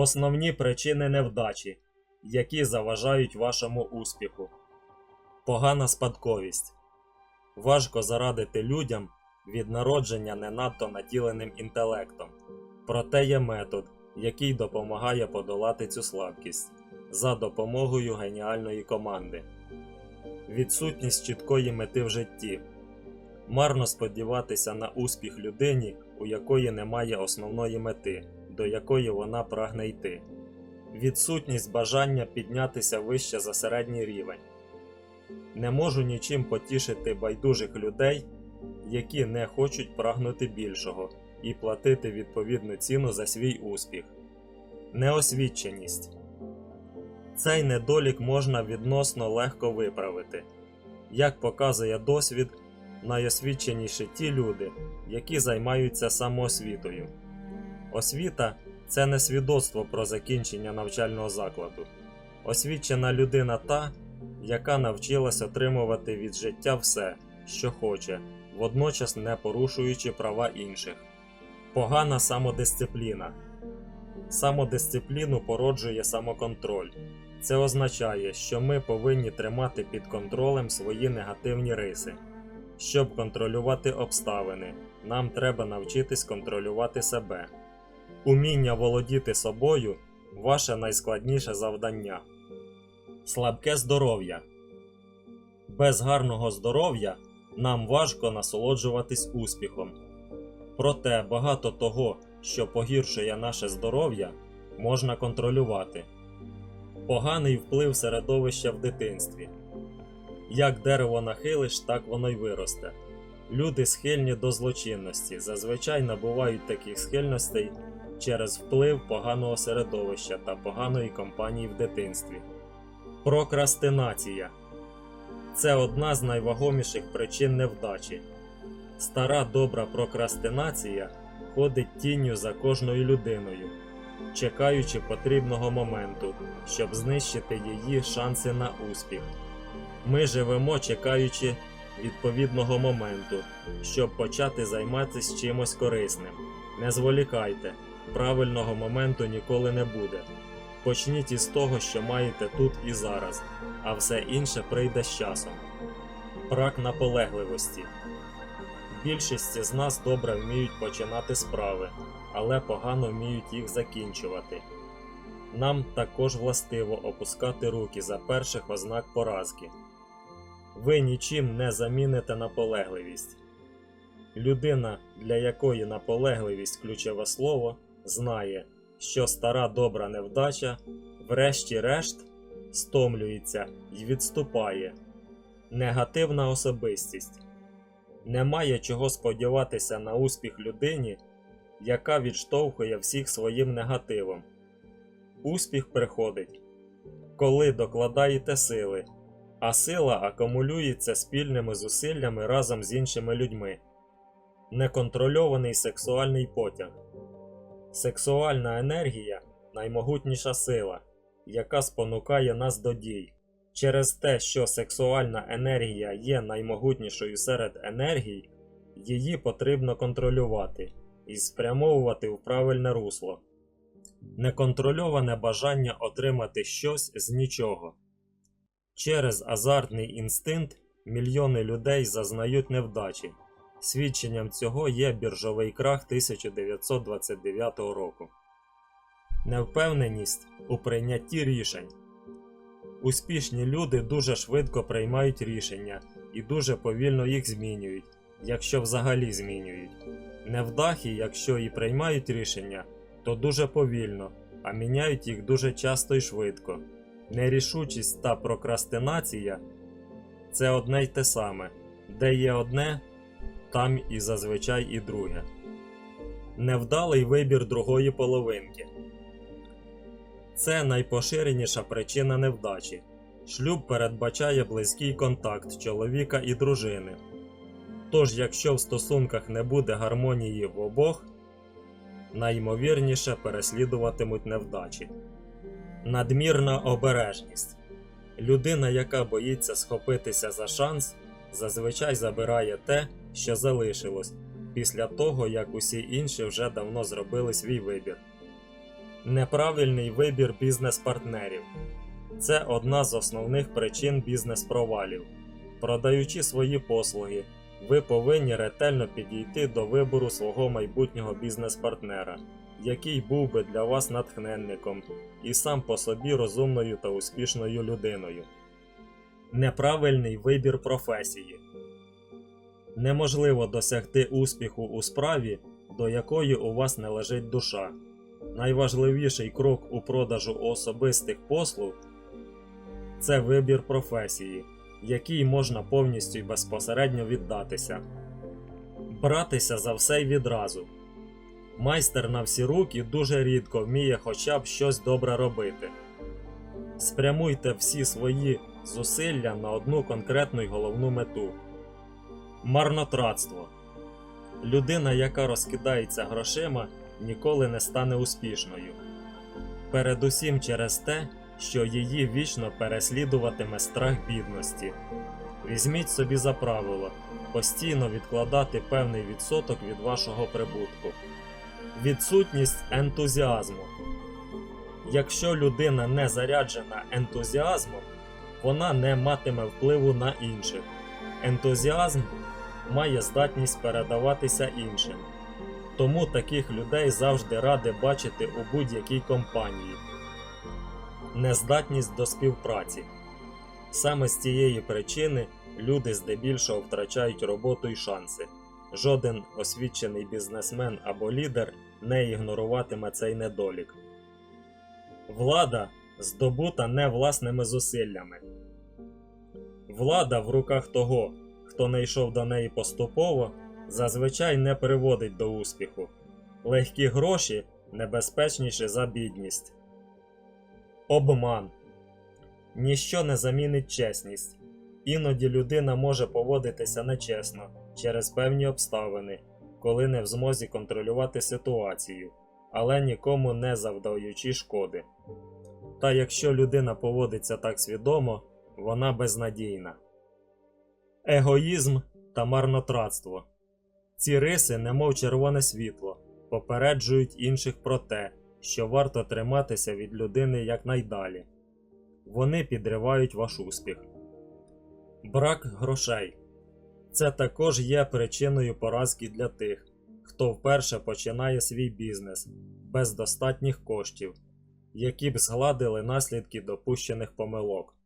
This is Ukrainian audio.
Основні причини невдачі, які заважають вашому успіху. Погана спадковість. Важко зарадити людям від народження не надто наділеним інтелектом. Проте є метод, який допомагає подолати цю слабкість за допомогою геніальної команди. Відсутність чіткої мети в житті. Марно сподіватися на успіх людині, у якої немає основної мети, до якої вона прагне йти. Відсутність бажання піднятися вище за середній рівень. Не можу нічим потішити байдужих людей, які не хочуть прагнути більшого і платити відповідну ціну за свій успіх. Неосвіченість. Цей недолік можна відносно легко виправити. Як показує досвід, найосвіченіші ті люди, які займаються самоосвітою. Освіта це не свідоцтво про закінчення навчального закладу. Освічена людина та, яка навчилась отримувати від життя все, що хоче, водночас не порушуючи права інших. Погана самодисципліна. Самодисципліну породжує самоконтроль. Це означає, що ми повинні тримати під контролем свої негативні риси. Щоб контролювати обставини, нам треба навчитись контролювати себе. Уміння володіти собою ваше найскладніше завдання. Слабке здоров'я. Без гарного здоров'я нам важко насолоджуватись успіхом. Проте багато того, що погіршує наше здоров'я, можна контролювати. Поганий вплив середовища в дитинстві. Як дерево нахилиш, так воно й виросте. Люди схильні до злочинності, зазвичай набувають таких схильностей через вплив поганого середовища та поганої компанії в дитинстві. Прокрастинація це одна з найвагоміших причин невдачі. Стара добра прокрастинація ходить тінню за кожною людиною, чекаючи потрібного моменту, щоб знищити її шанси на успіх. Ми живемо, чекаючи відповідного моменту, щоб почати займатися чимось корисним. Не зволікайте, правильного моменту ніколи не буде. Почніть із того, що маєте тут і зараз, а все інше прийде з часом. Брак наполегливості. Більшість з нас добре вміють починати справи, але погано вміють їх закінчувати. Нам також властиво опускати руки за перших ознак поразки. Ви нічим не заміните наполегливість. Людина, для якої наполегливість ключове слово, знає, що стара добра невдача, врешті-решт, стомлюється і відступає. Негативна особистість. Немає чого сподіватися на успіх людині, яка відштовхує всіх своїм негативом. Успіх приходить, коли докладаєте сили, а сила акумулюється спільними зусиллями разом з іншими людьми. Неконтрольований сексуальний потяг. Сексуальна енергія наймогутніша сила, яка спонукає нас до дій. Через те, що сексуальна енергія є наймогутнішою серед енергій, її потрібно контролювати і спрямовувати в правильне русло. Неконтрольоване бажання отримати щось з нічого. Через азартний інстинкт мільйони людей зазнають невдачі. Свідченням цього є біржовий крах 1929 року. Невпевненість у прийнятті рішень. Успішні люди дуже швидко приймають рішення і дуже повільно їх змінюють, якщо взагалі змінюють. Невдахи, якщо і приймають рішення, то дуже повільно, а міняють їх дуже часто і швидко. Нерішучість та прокрастинація це одне й те саме, де є одне, там і зазвичай і друге. Невдалий вибір другої половинки. Це найпоширеніша причина невдачі. Шлюб передбачає близький контакт чоловіка і дружини. Тож, якщо в стосунках не буде гармонії в обох, найімовірніше переслідуватимуть невдачі. Надмірна обережність. Людина, яка боїться схопитися за шанс, зазвичай забирає те, що залишилось, після того як усі інші вже давно зробили свій вибір. Неправильний вибір бізнес-партнерів. Це одна з основних причин бізнес-провалів. Продаючи свої послуги, ви повинні ретельно підійти до вибору свого майбутнього бізнес-партнера, який був би для вас натхненником і сам по собі розумною та успішною людиною. Неправильний вибір професії. Неможливо досягти успіху у справі, до якої у вас не лежить душа. Найважливіший крок у продажу особистих послуг це вибір професії, якій можна повністю і безпосередньо віддатися. Братися за все відразу. Майстер на всі руки дуже рідко вміє хоча б щось добре робити. Спрямуйте всі свої зусилля на одну конкретну й головну мету. Марнотратство. Людина, яка розкидається грошима, ніколи не стане успішною. Передусім через те, що її вічно переслідуватиме страх бідності. Візьміть собі за правило постійно відкладати певний відсоток від вашого прибутку. Відсутність ентузіазму. Якщо людина не заряджена ентузіазмом, вона не матиме впливу на інших. Ентузіазм має здатність передаватися іншим. Тому таких людей завжди ради бачити у будь-якій компанії. Нездатність до співпраці. Саме з цієї причини люди здебільшого втрачають роботу і шанси. Жоден освічений бізнесмен або лідер не ігноруватиме цей недолік. Влада здобута не власними зусиллями. Влада в руках того, хто не йшов до неї поступово, зазвичай не приводить до успіху. Легкі гроші небезпечніші за бідність. Обман. Ніщо не замінить чесність. Іноді людина може поводитися нечесно через певні обставини, коли не в змозі контролювати ситуацію, але нікому не завдаючи шкоди. Та якщо людина поводиться так свідомо, вона безнадійна. Егоїзм та марнотратство. Ці риси, немов червоне світло, попереджують інших про те, що варто триматися від людини якнайдалі. Вони підривають ваш успіх. Брак грошей. Це також є причиною поразки для тих, хто вперше починає свій бізнес без достатніх коштів, які б згладили наслідки допущених помилок.